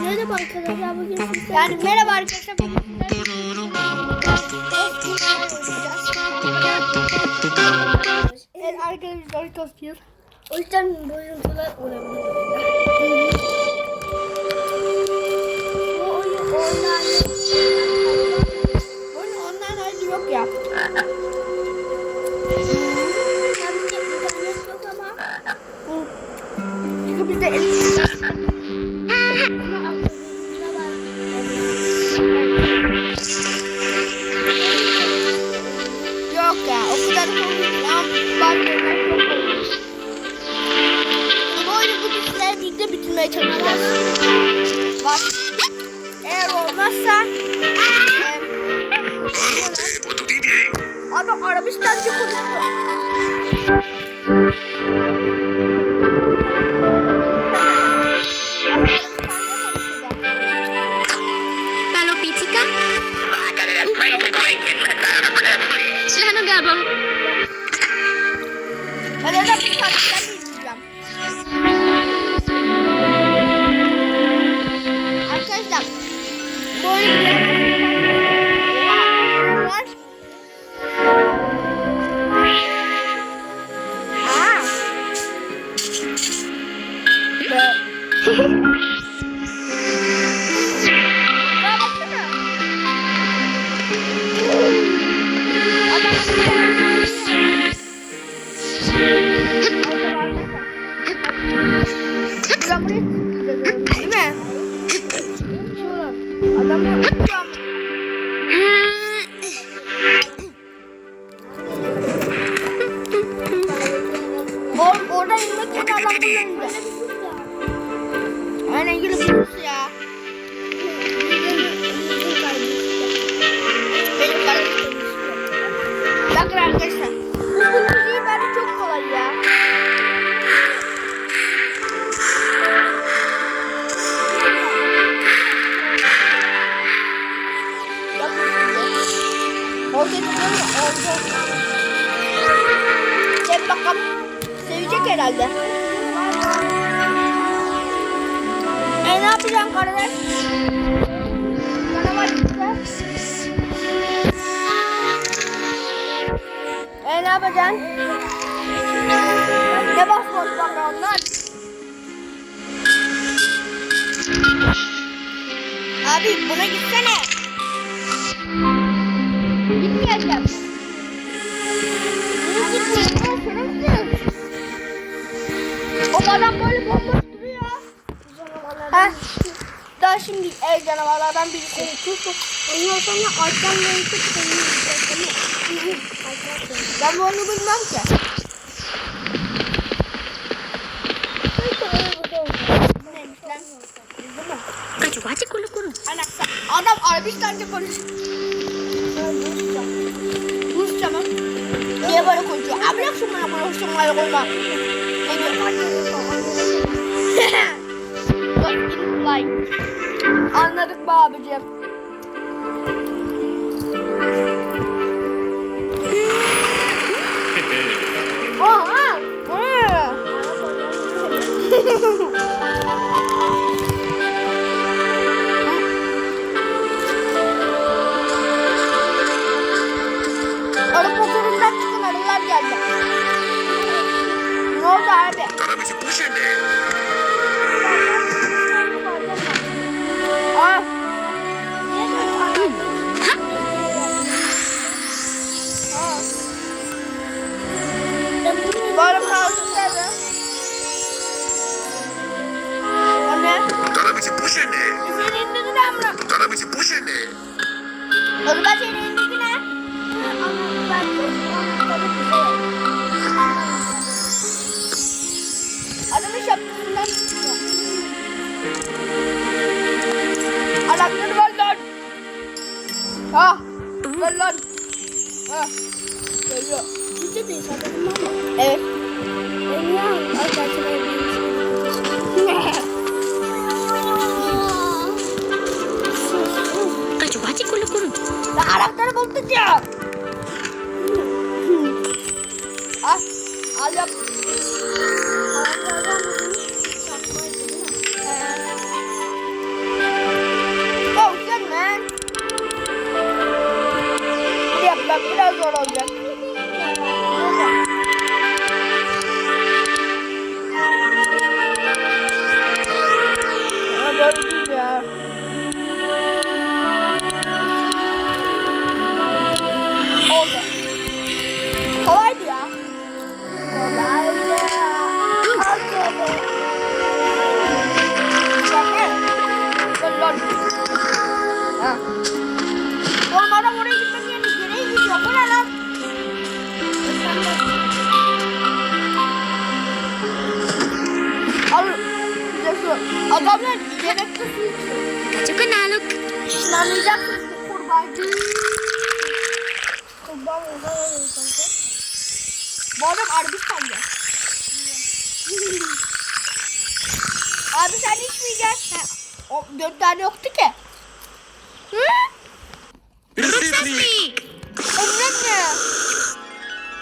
Merhaba arkadaşlar bugün sizlerle Yani merhaba arkadaşlar. bugün Evet arkadaşlar yiyor. O yüzden boyuntular olabilir. Bu oyun online. Oyun online yok ya. Or orada inmek yerine adam. Aynen gülüp durursun ya. Benim kardeşim. Bakın arkadaşlar. Bu müziği bence çok kolay ya. Orada tutuyor mu? Orada. Cem bakalım. Sevecek herhalde. Ne yapacağım kardeş? Bana var. E ne yapacaksın? Ne boş bakıyorsun lan? Abi buna gitsene. Gitmeyeceğim. Şerefsiz. O adam böyle duruyor. Ha? Daha şimdi ev canavarlardan birisi. Ondan sonra alttan yönetik seni Ben bu oyunu bilmem ki. Mi? Kacu kulu kulu. Adam Arabistanca konuşuyor. Rusça mı? Niye böyle konuşuyor? Abi şu bana konuşsun bana konuşma. Ne diyor? Like. Anladık be abicim. Oha! Bebekte su içiyor. Ko nalog. Anlayacaksınız bu kurbağayı. Kurban olamıyor kanka. Bu adam Arabistan'da. Abi sen içmeyeceksin. O, dört tane yoktu ki. Hı? Rusty. Ondan ne?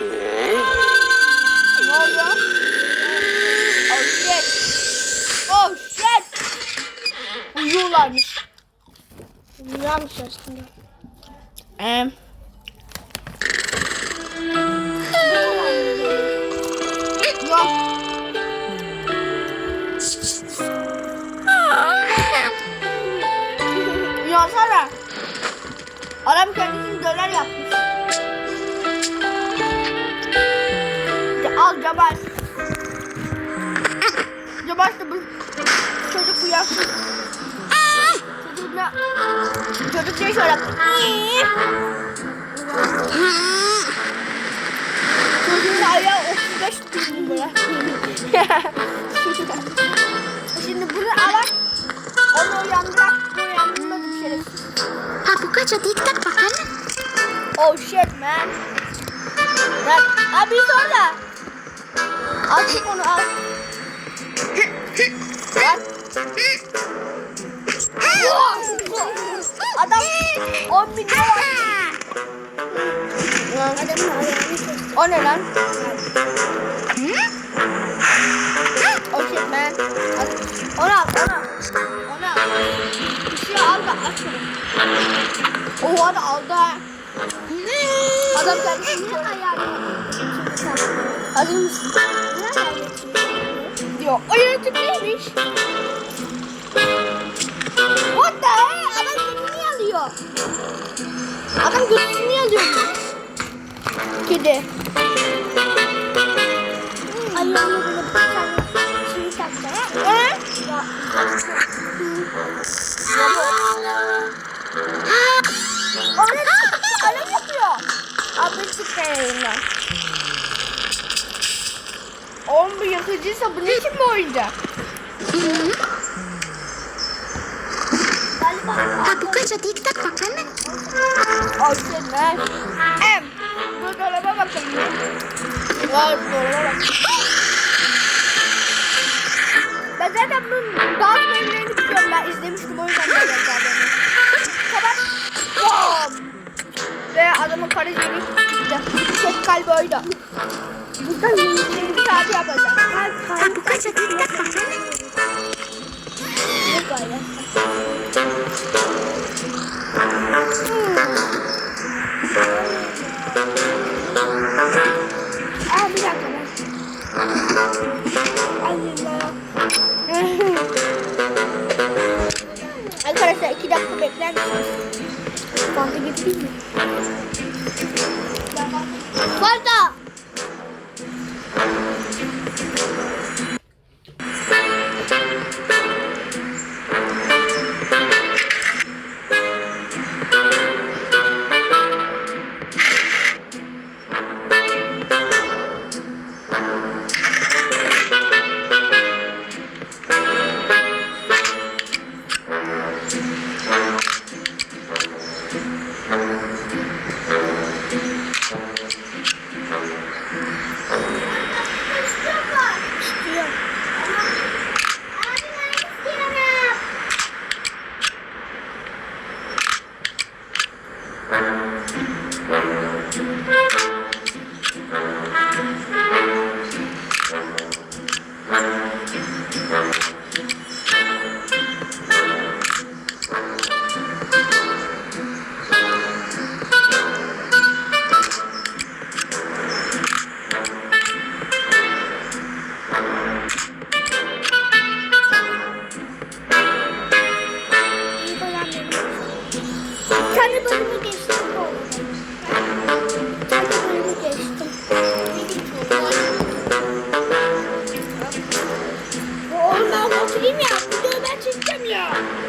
Ne Uyuyorlarmış. Rüyamış aslında. Yok. Uyansana. Adam kendisini döner yapmış. Ya Al Cabal. Cabal da bu çocuk uyansın. Ne? Çocuk şey şöyle. Çocuğun ayağı 35 bin lira. Şimdi bunu alak. Onu uyandırak. Bu uyandırmadı bir şey. Aku ka sa TikTok pa ka na. Oh shit man. Lan abi sonra. Al onu al. Lan. Adam 10 bin lira var. Lan. Adamın ayağını kestim. O ne lan? Shit man. Al. Onu al, onu al. Onu al. Bir şey al da aç şunu. Oha da aldı. Adam mısın? Diyor. O yaratık neymiş? What the hell? Adam götünü alıyor. Adam götünü alıyor. Kedi. Ayağına böyle bir tane çıktı. Alem yapıyor. Abi çıktı yayından. Oğlum bu yakıcıysa bu ne bu oyuncak? Ka na. Oh shit man. Em. Bu dolaba bakalım. Var dolaba. Ben zaten bunun dans bölümlerini biliyorum. Ben izlemiştim o yüzden böyle zaten. Kapat. Bom. Ve adamın gitti. Tek kalbi oydu. buradan yayından Bir saat yapacağım. kalp kalp Aku ka sa TikTok pa ka na. Arkadaşlar iki dakika bekler misiniz? Fanta getireyim mi? Fanta!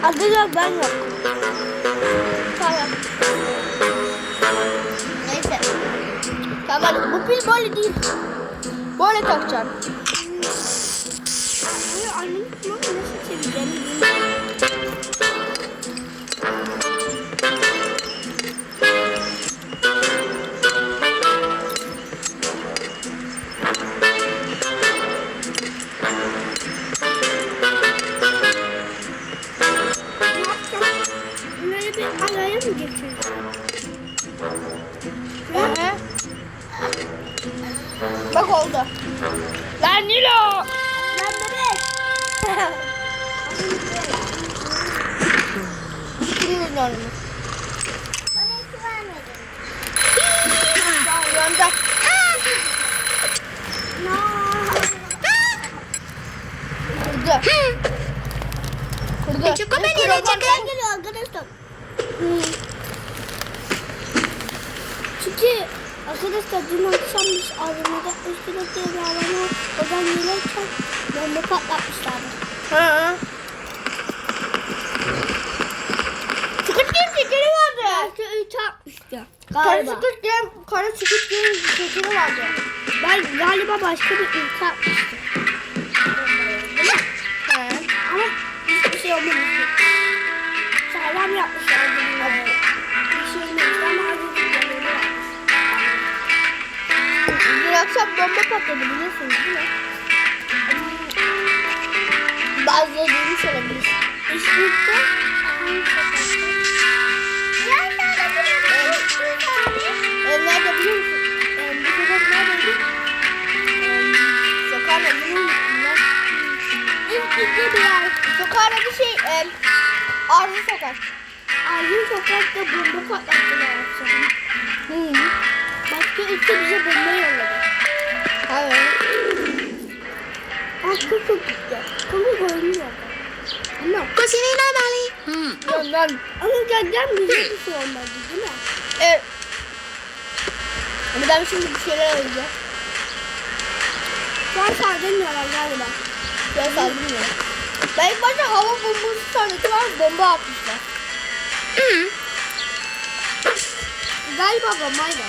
Arkadaşlar ben yok. Tamam. Neyse. Tamam bu pil böyle değil. Böyle takacaksın. Bomba patlatmışlardı. Hı. Squid Game şekeri vardı. Belki üç atmıştı. Kara Galiba. Squid Game, kara Squid Game şekeri vardı. Ben galiba başka bir ülke atmıştım. He. Ama hiçbir şey olmamıştı. Sağlam yapmışlar bunları. Bir şey olmamıştı ama azıcık yanılma yapmış. Dün akşam bomba patladı biliyorsunuz değil mi? Bazıları duymuş olabilir. İşlikte Ee, nerede biliyor musun? Ee, bu sokak neredeydi? Ee, sokağın adını unuttum lan. İlk bir yer. Sokağın adı şey, e, Arzu Sokak. Arjun sokakta bomba patlattılar akşam. Hı. Başka ülke bize bomba yolladı. Evet. Aşkı çok gitti. Komik oynuyor. Ama, Kusinina Bali. Hmm. Ondan. ama gerçekten bize bir şey olmadı değil mi? Evet. Ama ben şimdi bir şeyler arayacağım. Şu an sardırmıyorlar galiba. Ben saldırmıyorum. Ben ilk başta hava bombası sandıklar bomba atmışlar. Hmm. Galiba bombaydı.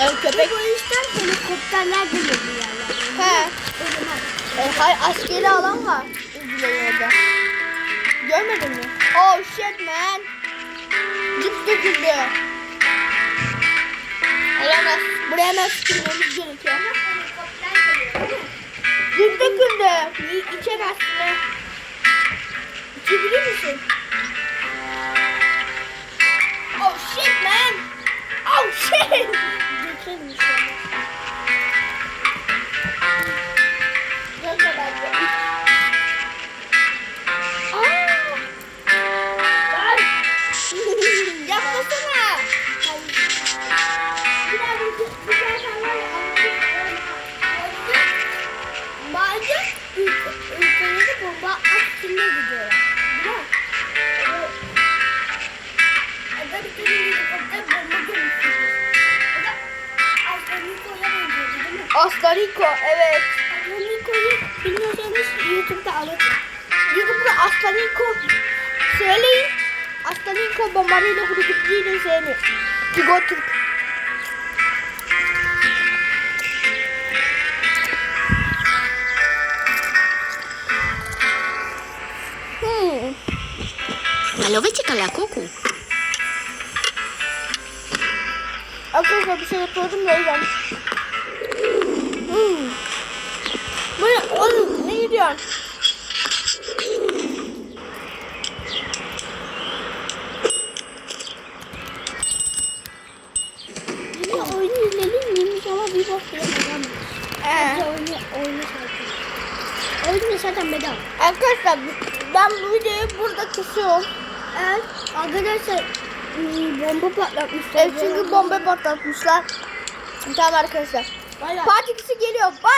Evet Ve köpek. bu yüzden helikopterler geliyor bir yerlerden. He. O zaman. E, hayır askeri alan var. Orada. Görmedin mi? Oh shit man. Cips döküldü. Olamaz. Buraya hemen sıkılmamız gerekiyor. Cips döküldü. İçemezsin. İçebilir misin? Oh shit man. Oh shit. Geçelim YouTube'da Aslaniko söyleyin. Aslaniko bombarıyla hududukluğuyla seni. Tigo Türk. Hmm. Aloe la kuku. Arkadaşlar bir şey yapıyordum da o yüzden. Hmm. Bu ne? Oğlum ne gidiyorsun? Zaten bedava. arkadaşlar ben bu videoyu burada kesiyorum. Evet. Arkadaşlar bomba patlatmışlar. Evet çünkü bomba patlatmışlar. Tamam arkadaşlar. Bayağı. Part 2'si geliyor. Bye.